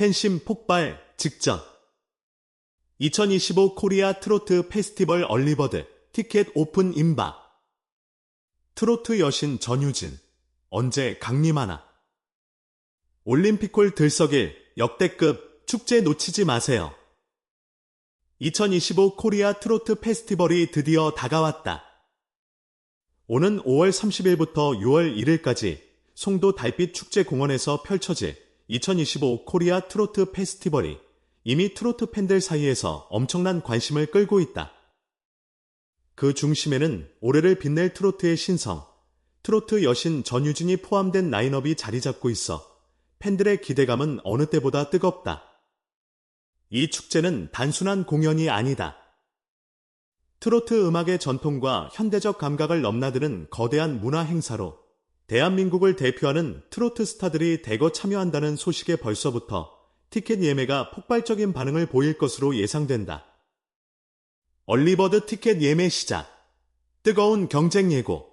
팬심 폭발 직전 2025 코리아 트로트 페스티벌 얼리버드 티켓 오픈 임박 트로트 여신 전유진 언제 강림하나 올림픽홀 들썩일 역대급 축제 놓치지 마세요. 2025 코리아 트로트 페스티벌이 드디어 다가왔다. 오는 5월 30일부터 6월 1일까지 송도 달빛 축제 공원에서 펼쳐질 2025 코리아 트로트 페스티벌이 이미 트로트 팬들 사이에서 엄청난 관심을 끌고 있다. 그 중심에는 올해를 빛낼 트로트의 신성, 트로트 여신 전유진이 포함된 라인업이 자리 잡고 있어 팬들의 기대감은 어느 때보다 뜨겁다. 이 축제는 단순한 공연이 아니다. 트로트 음악의 전통과 현대적 감각을 넘나드는 거대한 문화 행사로 대한민국을 대표하는 트로트 스타들이 대거 참여한다는 소식에 벌써부터 티켓 예매가 폭발적인 반응을 보일 것으로 예상된다. 얼리버드 티켓 예매 시작. 뜨거운 경쟁 예고.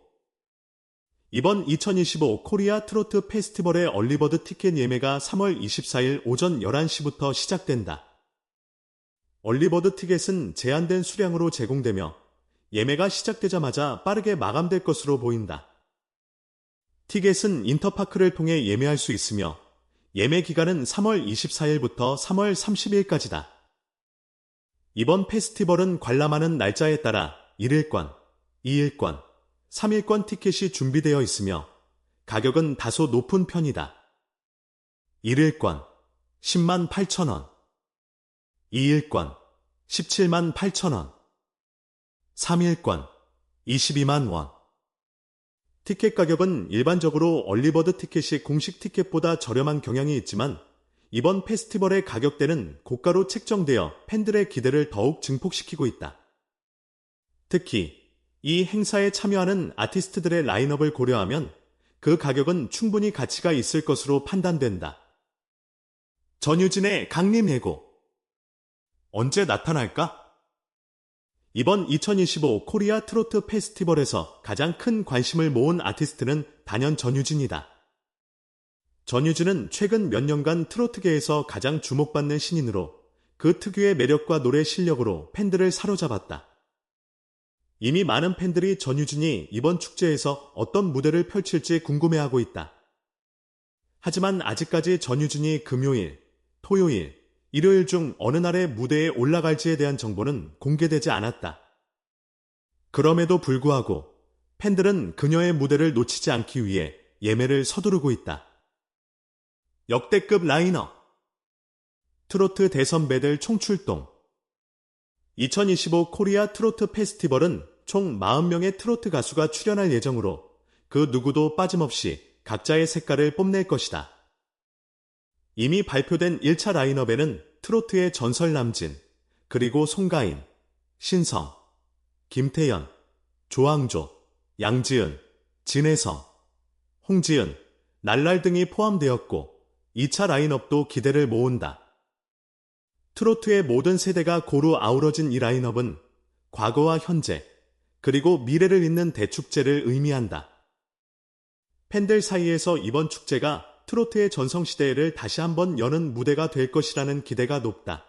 이번 2025 코리아 트로트 페스티벌의 얼리버드 티켓 예매가 3월 24일 오전 11시부터 시작된다. 얼리버드 티켓은 제한된 수량으로 제공되며 예매가 시작되자마자 빠르게 마감될 것으로 보인다. 티켓은 인터파크를 통해 예매할 수 있으며 예매 기간은 3월 24일부터 3월 30일까지다. 이번 페스티벌은 관람하는 날짜에 따라 1일권, 2일권, 3일권 티켓이 준비되어 있으며 가격은 다소 높은 편이다. 1일권 10만 8천원 2일권 17만 8천원 3일권 22만 원 티켓 가격은 일반적으로 얼리버드 티켓이 공식 티켓보다 저렴한 경향이 있지만 이번 페스티벌의 가격대는 고가로 책정되어 팬들의 기대를 더욱 증폭시키고 있다. 특히 이 행사에 참여하는 아티스트들의 라인업을 고려하면 그 가격은 충분히 가치가 있을 것으로 판단된다. 전유진의 강림 해고 언제 나타날까? 이번 2025 코리아 트로트 페스티벌에서 가장 큰 관심을 모은 아티스트는 단연 전유진이다. 전유진은 최근 몇 년간 트로트계에서 가장 주목받는 신인으로 그 특유의 매력과 노래 실력으로 팬들을 사로잡았다. 이미 많은 팬들이 전유진이 이번 축제에서 어떤 무대를 펼칠지 궁금해하고 있다. 하지만 아직까지 전유진이 금요일, 토요일, 일요일 중 어느 날에 무대에 올라갈지에 대한 정보는 공개되지 않았다. 그럼에도 불구하고 팬들은 그녀의 무대를 놓치지 않기 위해 예매를 서두르고 있다. 역대급 라이너 트로트 대선배들 총출동 2025 코리아 트로트 페스티벌은 총 40명의 트로트 가수가 출연할 예정으로 그 누구도 빠짐없이 각자의 색깔을 뽐낼 것이다. 이미 발표된 1차 라인업에는 트로트의 전설 남진, 그리고 송가인, 신성, 김태연, 조항조, 양지은, 진혜성, 홍지은, 날랄 등이 포함되었고 2차 라인업도 기대를 모은다. 트로트의 모든 세대가 고루 아우러진 이 라인업은 과거와 현재, 그리고 미래를 잇는 대축제를 의미한다. 팬들 사이에서 이번 축제가 트로트의 전성시대를 다시 한번 여는 무대가 될 것이라는 기대가 높다.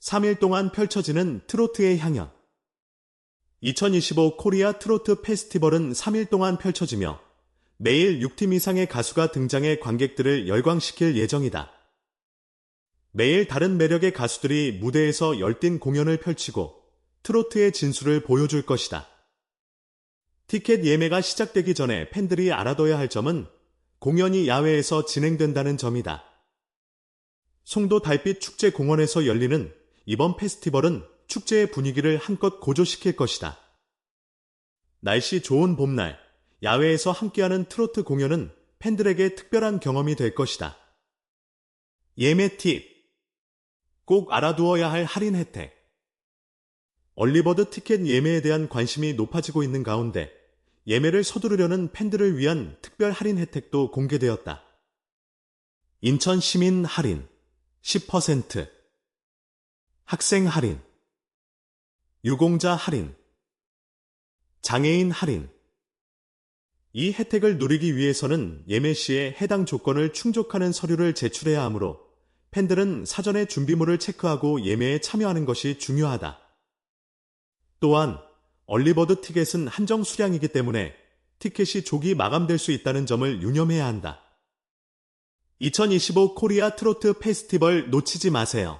3일 동안 펼쳐지는 트로트의 향연. 2025 코리아 트로트 페스티벌은 3일 동안 펼쳐지며 매일 6팀 이상의 가수가 등장해 관객들을 열광시킬 예정이다. 매일 다른 매력의 가수들이 무대에서 열띤 공연을 펼치고 트로트의 진수를 보여줄 것이다. 티켓 예매가 시작되기 전에 팬들이 알아둬야 할 점은 공연이 야외에서 진행된다는 점이다. 송도 달빛 축제 공원에서 열리는 이번 페스티벌은 축제의 분위기를 한껏 고조시킬 것이다. 날씨 좋은 봄날, 야외에서 함께하는 트로트 공연은 팬들에게 특별한 경험이 될 것이다. 예매 팁. 꼭 알아두어야 할 할인 혜택. 얼리버드 티켓 예매에 대한 관심이 높아지고 있는 가운데 예매를 서두르려는 팬들을 위한 특별 할인 혜택도 공개되었다. 인천 시민 할인 10%, 학생 할인, 유공자 할인, 장애인 할인. 이 혜택을 누리기 위해서는 예매 시에 해당 조건을 충족하는 서류를 제출해야 하므로 팬들은 사전에 준비물을 체크하고 예매에 참여하는 것이 중요하다. 또한 얼리버드 티켓은 한정 수량이기 때문에 티켓이 조기 마감될 수 있다는 점을 유념해야 한다. 2025 코리아 트로트 페스티벌 놓치지 마세요.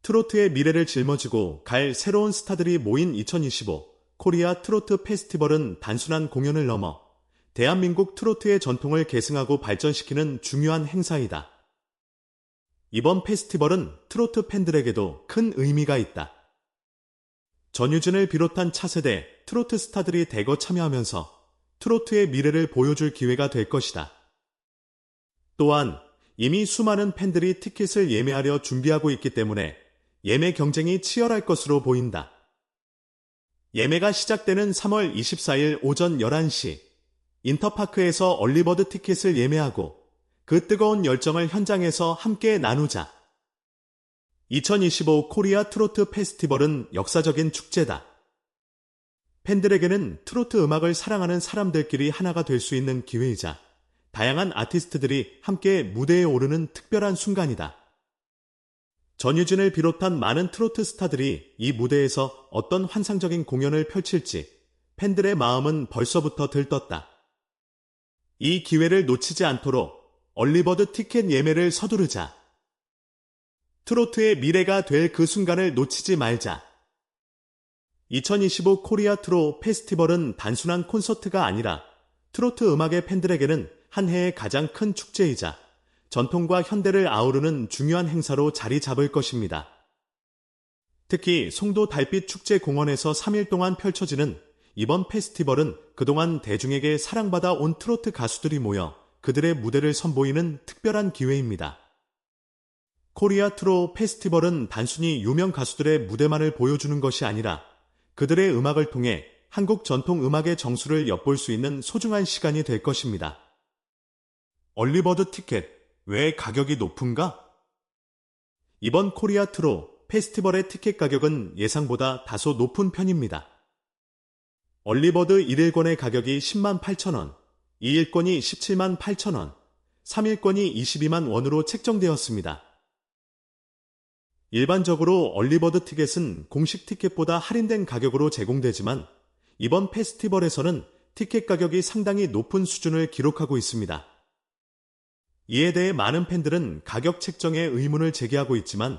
트로트의 미래를 짊어지고 갈 새로운 스타들이 모인 2025 코리아 트로트 페스티벌은 단순한 공연을 넘어 대한민국 트로트의 전통을 계승하고 발전시키는 중요한 행사이다. 이번 페스티벌은 트로트 팬들에게도 큰 의미가 있다. 전유진을 비롯한 차세대 트로트 스타들이 대거 참여하면서 트로트의 미래를 보여줄 기회가 될 것이다. 또한 이미 수많은 팬들이 티켓을 예매하려 준비하고 있기 때문에 예매 경쟁이 치열할 것으로 보인다. 예매가 시작되는 3월 24일 오전 11시 인터파크에서 얼리버드 티켓을 예매하고 그 뜨거운 열정을 현장에서 함께 나누자. 2025 코리아 트로트 페스티벌은 역사적인 축제다. 팬들에게는 트로트 음악을 사랑하는 사람들끼리 하나가 될 수 있는 기회이자 다양한 아티스트들이 함께 무대에 오르는 특별한 순간이다. 전유진을 비롯한 많은 트로트 스타들이 이 무대에서 어떤 환상적인 공연을 펼칠지 팬들의 마음은 벌써부터 들떴다. 이 기회를 놓치지 않도록 얼리버드 티켓 예매를 서두르자. 트로트의 미래가 될 그 순간을 놓치지 말자. 2025 코리아 트로 페스티벌은 단순한 콘서트가 아니라 트로트 음악의 팬들에게는 한 해의 가장 큰 축제이자 전통과 현대를 아우르는 중요한 행사로 자리 잡을 것입니다. 특히 송도 달빛 축제 공원에서 3일 동안 펼쳐지는 이번 페스티벌은 그동안 대중에게 사랑받아 온 트로트 가수들이 모여 그들의 무대를 선보이는 특별한 기회입니다. 코리아 트로 페스티벌은 단순히 유명 가수들의 무대만을 보여주는 것이 아니라 그들의 음악을 통해 한국 전통 음악의 정수를 엿볼 수 있는 소중한 시간이 될 것입니다. 얼리버드 티켓, 왜 가격이 높은가? 이번 코리아 트로 페스티벌의 티켓 가격은 예상보다 다소 높은 편입니다. 얼리버드 1일권의 가격이 10만 8천원, 2일권이 17만 8천원, 3일권이 22만 원으로 책정되었습니다. 일반적으로 얼리버드 티켓은 공식 티켓보다 할인된 가격으로 제공되지만 이번 페스티벌에서는 티켓 가격이 상당히 높은 수준을 기록하고 있습니다. 이에 대해 많은 팬들은 가격 책정에 의문을 제기하고 있지만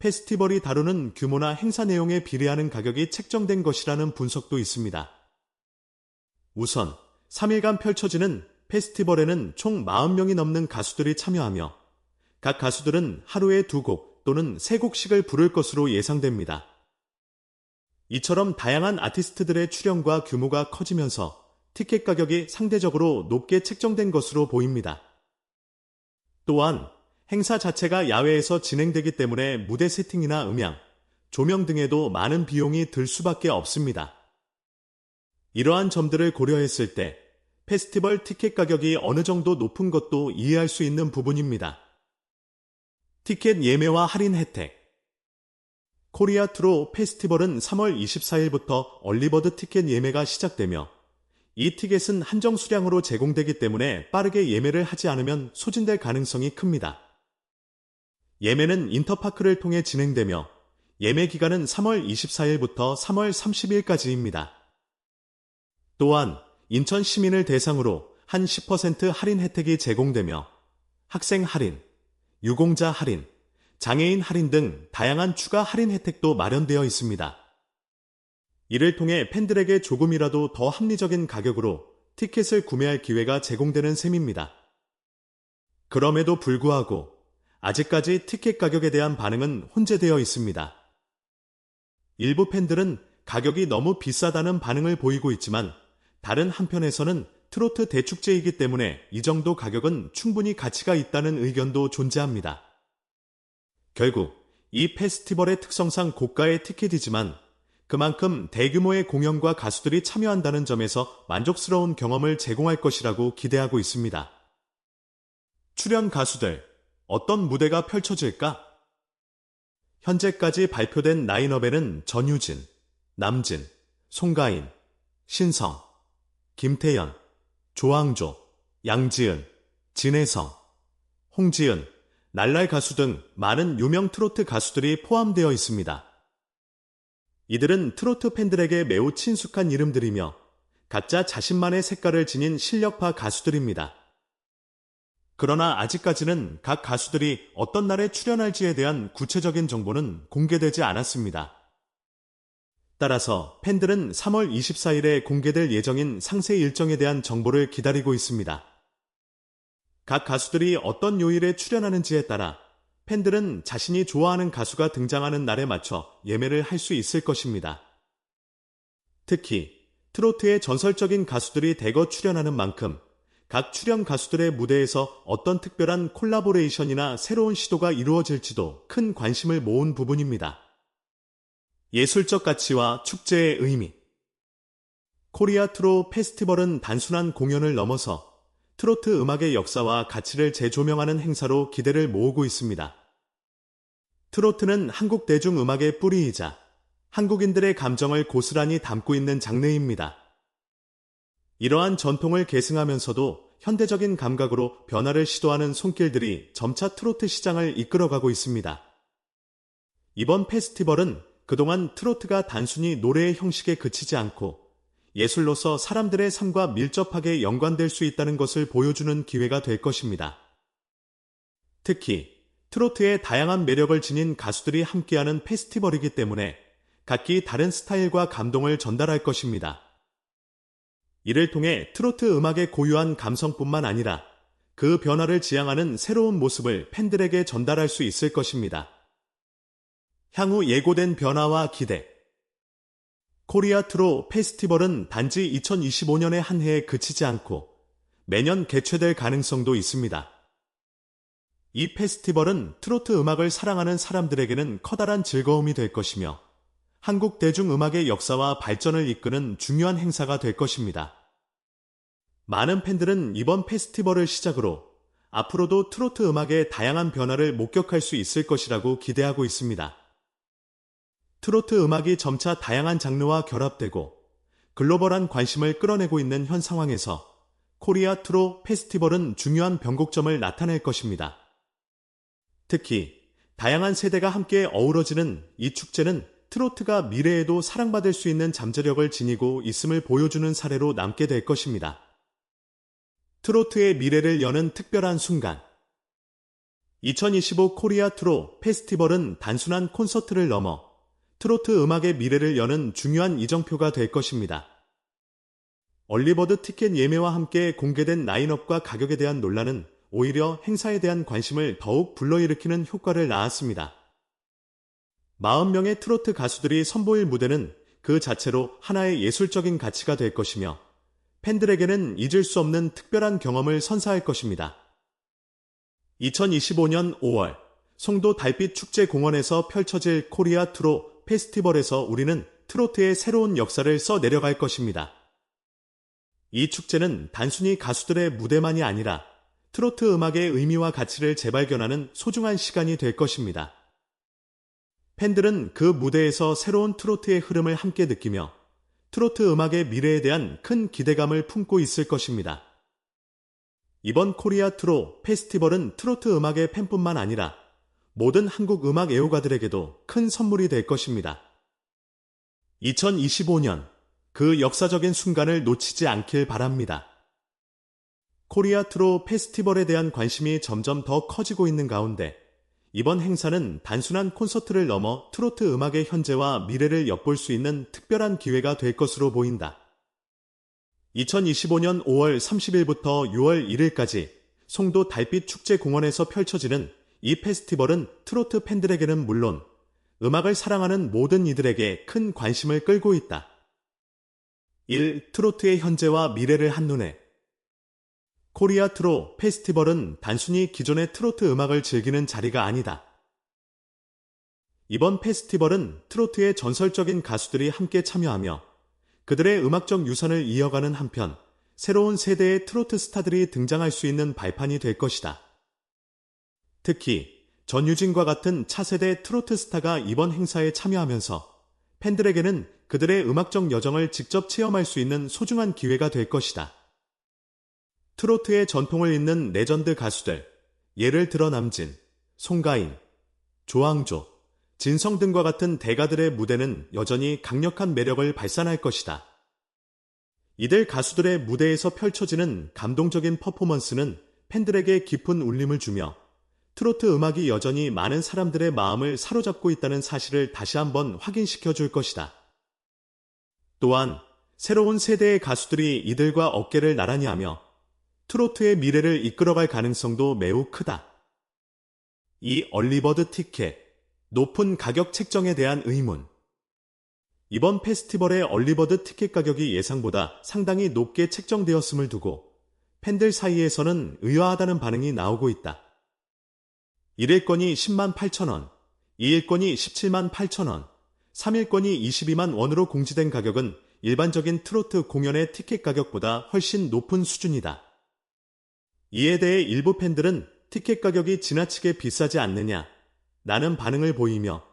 페스티벌이 다루는 규모나 행사 내용에 비례하는 가격이 책정된 것이라는 분석도 있습니다. 우선 3일간 펼쳐지는 페스티벌에는 총 40명이 넘는 가수들이 참여하며 각 가수들은 하루에 두 곡 또는 세 곡씩을 부를 것으로 예상됩니다. 이처럼 다양한 아티스트들의 출연과 규모가 커지면서 티켓 가격이 상대적으로 높게 책정된 것으로 보입니다. 또한 행사 자체가 야외에서 진행되기 때문에 무대 세팅이나 음향, 조명 등에도 많은 비용이 들 수밖에 없습니다. 이러한 점들을 고려했을 때 페스티벌 티켓 가격이 어느 정도 높은 것도 이해할 수 있는 부분입니다. 티켓 예매와 할인 혜택 코리아 트로 페스티벌은 3월 24일부터 얼리버드 티켓 예매가 시작되며 이 티켓은 한정 수량으로 제공되기 때문에 빠르게 예매를 하지 않으면 소진될 가능성이 큽니다. 예매는 인터파크를 통해 진행되며 예매 기간은 3월 24일부터 3월 30일까지입니다. 또한 인천 시민을 대상으로 한 10% 할인 혜택이 제공되며 학생 할인, 유공자 할인, 장애인 할인 등 다양한 추가 할인 혜택도 마련되어 있습니다. 이를 통해 팬들에게 조금이라도 더 합리적인 가격으로 티켓을 구매할 기회가 제공되는 셈입니다. 그럼에도 불구하고 아직까지 티켓 가격에 대한 반응은 혼재되어 있습니다. 일부 팬들은 가격이 너무 비싸다는 반응을 보이고 있지만 다른 한편에서는 트로트 대축제이기 때문에 이 정도 가격은 충분히 가치가 있다는 의견도 존재합니다. 결국 이 페스티벌의 특성상 고가의 티켓이지만 그만큼 대규모의 공연과 가수들이 참여한다는 점에서 만족스러운 경험을 제공할 것이라고 기대하고 있습니다. 출연 가수들, 어떤 무대가 펼쳐질까? 현재까지 발표된 라인업에는 전유진, 남진, 송가인, 신성, 김태연, 조항조, 양지은, 진혜성, 홍지은, 날랄 가수 등 많은 유명 트로트 가수들이 포함되어 있습니다. 이들은 트로트 팬들에게 매우 친숙한 이름들이며 각자 자신만의 색깔을 지닌 실력파 가수들입니다. 그러나 아직까지는 각 가수들이 어떤 날에 출연할지에 대한 구체적인 정보는 공개되지 않았습니다. 따라서 팬들은 3월 24일에 공개될 예정인 상세 일정에 대한 정보를 기다리고 있습니다. 각 가수들이 어떤 요일에 출연하는지에 따라 팬들은 자신이 좋아하는 가수가 등장하는 날에 맞춰 예매를 할 수 있을 것입니다. 특히 트로트의 전설적인 가수들이 대거 출연하는 만큼 각 출연 가수들의 무대에서 어떤 특별한 콜라보레이션이나 새로운 시도가 이루어질지도 큰 관심을 모은 부분입니다. 예술적 가치와 축제의 의미 코리아 트로 페스티벌은 단순한 공연을 넘어서 트로트 음악의 역사와 가치를 재조명하는 행사로 기대를 모으고 있습니다. 트로트는 한국 대중음악의 뿌리이자 한국인들의 감정을 고스란히 담고 있는 장르입니다. 이러한 전통을 계승하면서도 현대적인 감각으로 변화를 시도하는 손길들이 점차 트로트 시장을 이끌어가고 있습니다. 이번 페스티벌은 그동안 트로트가 단순히 노래의 형식에 그치지 않고 예술로서 사람들의 삶과 밀접하게 연관될 수 있다는 것을 보여주는 기회가 될 것입니다. 특히 트로트의 다양한 매력을 지닌 가수들이 함께하는 페스티벌이기 때문에 각기 다른 스타일과 감동을 전달할 것입니다. 이를 통해 트로트 음악의 고유한 감성뿐만 아니라 그 변화를 지향하는 새로운 모습을 팬들에게 전달할 수 있을 것입니다. 향후 예고된 변화와 기대. 코리아 트로 페스티벌은 단지 2025년의 한 해에 그치지 않고 매년 개최될 가능성도 있습니다. 이 페스티벌은 트로트 음악을 사랑하는 사람들에게는 커다란 즐거움이 될 것이며 한국 대중음악의 역사와 발전을 이끄는 중요한 행사가 될 것입니다. 많은 팬들은 이번 페스티벌을 시작으로 앞으로도 트로트 음악의 다양한 변화를 목격할 수 있을 것이라고 기대하고 있습니다. 트로트 음악이 점차 다양한 장르와 결합되고 글로벌한 관심을 끌어내고 있는 현 상황에서 코리아 트로 페스티벌은 중요한 변곡점을 나타낼 것입니다. 특히 다양한 세대가 함께 어우러지는 이 축제는 트로트가 미래에도 사랑받을 수 있는 잠재력을 지니고 있음을 보여주는 사례로 남게 될 것입니다. 트로트의 미래를 여는 특별한 순간. 2025 코리아 트로 페스티벌은 단순한 콘서트를 넘어 트로트 음악의 미래를 여는 중요한 이정표가 될 것입니다. 얼리버드 티켓 예매와 함께 공개된 라인업과 가격에 대한 논란은 오히려 행사에 대한 관심을 더욱 불러일으키는 효과를 낳았습니다. 40명의 트로트 가수들이 선보일 무대는 그 자체로 하나의 예술적인 가치가 될 것이며 팬들에게는 잊을 수 없는 특별한 경험을 선사할 것입니다. 2025년 5월 송도 달빛 축제 공원에서 펼쳐질 코리아 트로 페스티벌에서 우리는 트로트의 새로운 역사를 써 내려갈 것입니다. 이 축제는 단순히 가수들의 무대만이 아니라 트로트 음악의 의미와 가치를 재발견하는 소중한 시간이 될 것입니다. 팬들은 그 무대에서 새로운 트로트의 흐름을 함께 느끼며 트로트 음악의 미래에 대한 큰 기대감을 품고 있을 것입니다. 이번 코리아 트로 페스티벌은 트로트 음악의 팬뿐만 아니라 모든 한국 음악 애호가들에게도 큰 선물이 될 것입니다. 2025년 그 역사적인 순간을 놓치지 않길 바랍니다. 코리아 트로 페스티벌에 대한 관심이 점점 더 커지고 있는 가운데 이번 행사는 단순한 콘서트를 넘어 트로트 음악의 현재와 미래를 엿볼 수 있는 특별한 기회가 될 것으로 보인다. 2025년 5월 30일부터 6월 1일까지 송도 달빛 축제 공원에서 펼쳐지는 이 페스티벌은 트로트 팬들에게는 물론 음악을 사랑하는 모든 이들에게 큰 관심을 끌고 있다. 1. 트로트의 현재와 미래를 한눈에 코리아 트로 페스티벌은 단순히 기존의 트로트 음악을 즐기는 자리가 아니다. 이번 페스티벌은 트로트의 전설적인 가수들이 함께 참여하며 그들의 음악적 유산을 이어가는 한편 새로운 세대의 트로트 스타들이 등장할 수 있는 발판이 될 것이다. 특히 전유진과 같은 차세대 트로트 스타가 이번 행사에 참여하면서 팬들에게는 그들의 음악적 여정을 직접 체험할 수 있는 소중한 기회가 될 것이다. 트로트의 전통을 잇는 레전드 가수들, 예를 들어 남진, 송가인, 조항조, 진성 등과 같은 대가들의 무대는 여전히 강력한 매력을 발산할 것이다. 이들 가수들의 무대에서 펼쳐지는 감동적인 퍼포먼스는 팬들에게 깊은 울림을 주며 트로트 음악이 여전히 많은 사람들의 마음을 사로잡고 있다는 사실을 다시 한번 확인시켜 줄 것이다. 또한 새로운 세대의 가수들이 이들과 어깨를 나란히 하며 트로트의 미래를 이끌어갈 가능성도 매우 크다. 이 얼리버드 티켓, 높은 가격 책정에 대한 의문. 이번 페스티벌의 얼리버드 티켓 가격이 예상보다 상당히 높게 책정되었음을 두고 팬들 사이에서는 의아하다는 반응이 나오고 있다. 1일권이 10만 8천원, 2일권이 17만 8천원, 3일권이 22만 원으로 공지된 가격은 일반적인 트로트 공연의 티켓 가격보다 훨씬 높은 수준이다. 이에 대해 일부 팬들은 티켓 가격이 지나치게 비싸지 않느냐, 라는 반응을 보이며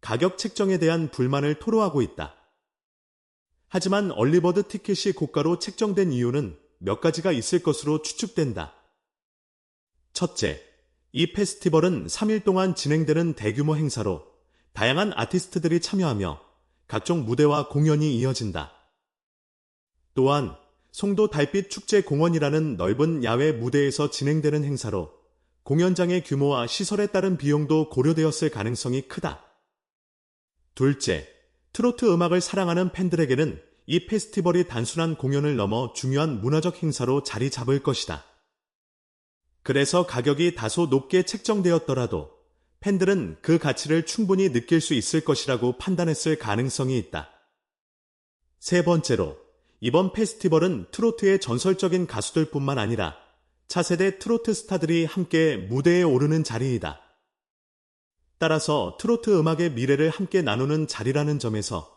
가격 책정에 대한 불만을 토로하고 있다. 하지만 얼리버드 티켓이 고가로 책정된 이유는 몇 가지가 있을 것으로 추측된다. 첫째, 이 페스티벌은 3일 동안 진행되는 대규모 행사로 다양한 아티스트들이 참여하며 각종 무대와 공연이 이어진다. 또한 송도 달빛 축제 공원이라는 넓은 야외 무대에서 진행되는 행사로 공연장의 규모와 시설에 따른 비용도 고려되었을 가능성이 크다. 둘째, 트로트 음악을 사랑하는 팬들에게는 이 페스티벌이 단순한 공연을 넘어 중요한 문화적 행사로 자리 잡을 것이다. 그래서 가격이 다소 높게 책정되었더라도 팬들은 그 가치를 충분히 느낄 수 있을 것이라고 판단했을 가능성이 있다. 세 번째로, 이번 페스티벌은 트로트의 전설적인 가수들 뿐만 아니라 차세대 트로트 스타들이 함께 무대에 오르는 자리이다. 따라서 트로트 음악의 미래를 함께 나누는 자리라는 점에서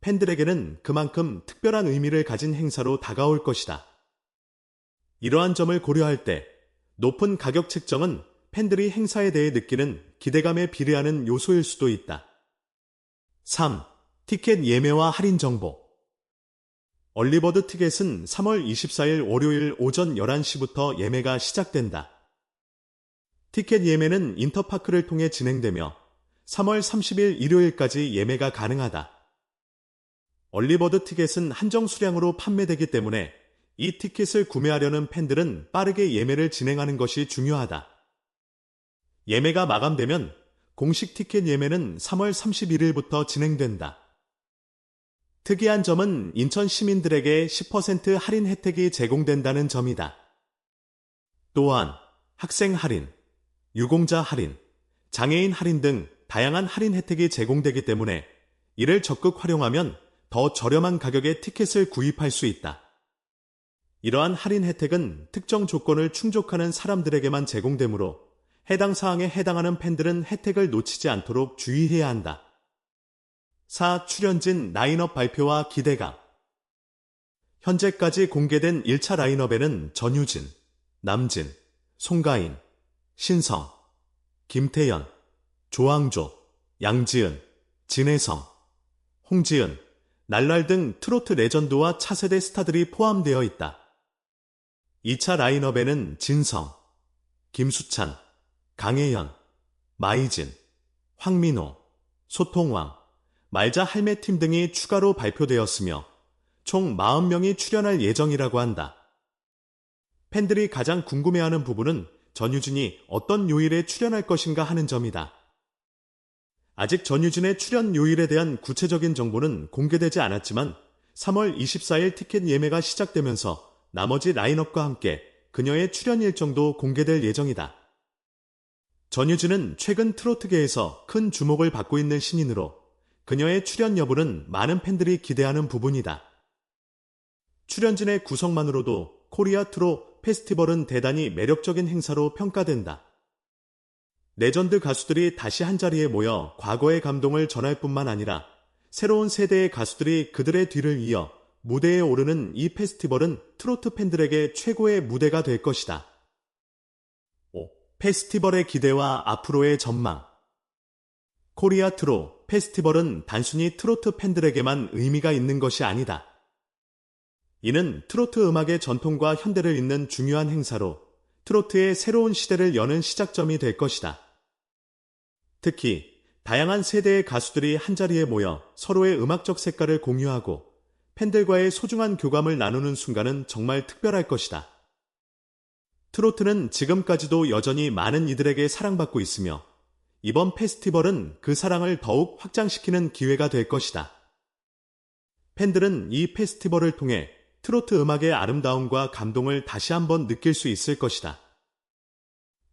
팬들에게는 그만큼 특별한 의미를 가진 행사로 다가올 것이다. 이러한 점을 고려할 때 높은 가격 책정은 팬들이 행사에 대해 느끼는 기대감에 비례하는 요소일 수도 있다. 3. 티켓 예매와 할인 정보 얼리버드 티켓은 3월 24일 월요일 오전 11시부터 예매가 시작된다. 티켓 예매는 인터파크를 통해 진행되며 3월 30일 일요일까지 예매가 가능하다. 얼리버드 티켓은 한정 수량으로 판매되기 때문에 이 티켓을 구매하려는 팬들은 빠르게 예매를 진행하는 것이 중요하다. 예매가 마감되면 공식 티켓 예매는 3월 31일부터 진행된다. 특이한 점은 인천 시민들에게 10% 할인 혜택이 제공된다는 점이다. 또한 학생 할인, 유공자 할인, 장애인 할인 등 다양한 할인 혜택이 제공되기 때문에 이를 적극 활용하면 더 저렴한 가격의 티켓을 구입할 수 있다. 이러한 할인 혜택은 특정 조건을 충족하는 사람들에게만 제공되므로 해당 사항에 해당하는 팬들은 혜택을 놓치지 않도록 주의해야 한다. 4. 출연진 라인업 발표와 기대감 현재까지 공개된 1차 라인업에는 전유진, 남진, 송가인, 신성, 김태연, 조항조, 양지은, 진혜성, 홍지은, 날랄 등 트로트 레전드와 차세대 스타들이 포함되어 있다. 2차 라인업에는 진성, 김수찬, 강혜연, 마이진, 황민호, 소통왕, 말자 할매팀 등이 추가로 발표되었으며 총 40명이 출연할 예정이라고 한다. 팬들이 가장 궁금해하는 부분은 전유진이 어떤 요일에 출연할 것인가 하는 점이다. 아직 전유진의 출연 요일에 대한 구체적인 정보는 공개되지 않았지만 3월 24일 티켓 예매가 시작되면서 나머지 라인업과 함께 그녀의 출연 일정도 공개될 예정이다. 전유진은 최근 트로트계에서 큰 주목을 받고 있는 신인으로 그녀의 출연 여부는 많은 팬들이 기대하는 부분이다. 출연진의 구성만으로도 코리아 트로 페스티벌은 대단히 매력적인 행사로 평가된다. 레전드 가수들이 다시 한자리에 모여 과거의 감동을 전할 뿐만 아니라 새로운 세대의 가수들이 그들의 뒤를 이어 무대에 오르는 이 페스티벌은 트로트 팬들에게 최고의 무대가 될 것이다. 5. 페스티벌의 기대와 앞으로의 전망 코리아 트로 페스티벌은 단순히 트로트 팬들에게만 의미가 있는 것이 아니다. 이는 트로트 음악의 전통과 현대를 잇는 중요한 행사로 트로트의 새로운 시대를 여는 시작점이 될 것이다. 특히 다양한 세대의 가수들이 한자리에 모여 서로의 음악적 색깔을 공유하고 팬들과의 소중한 교감을 나누는 순간은 정말 특별할 것이다. 트로트는 지금까지도 여전히 많은 이들에게 사랑받고 있으며 이번 페스티벌은 그 사랑을 더욱 확장시키는 기회가 될 것이다. 팬들은 이 페스티벌을 통해 트로트 음악의 아름다움과 감동을 다시 한번 느낄 수 있을 것이다.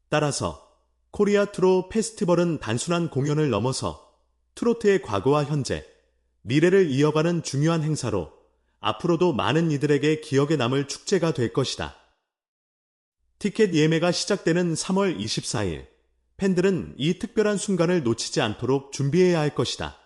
따라서 코리아 트로 페스티벌은 단순한 공연을 넘어서 트로트의 과거와 현재, 미래를 이어가는 중요한 행사로 앞으로도 많은 이들에게 기억에 남을 축제가 될 것이다. 티켓 예매가 시작되는 3월 24일, 팬들은 이 특별한 순간을 놓치지 않도록 준비해야 할 것이다.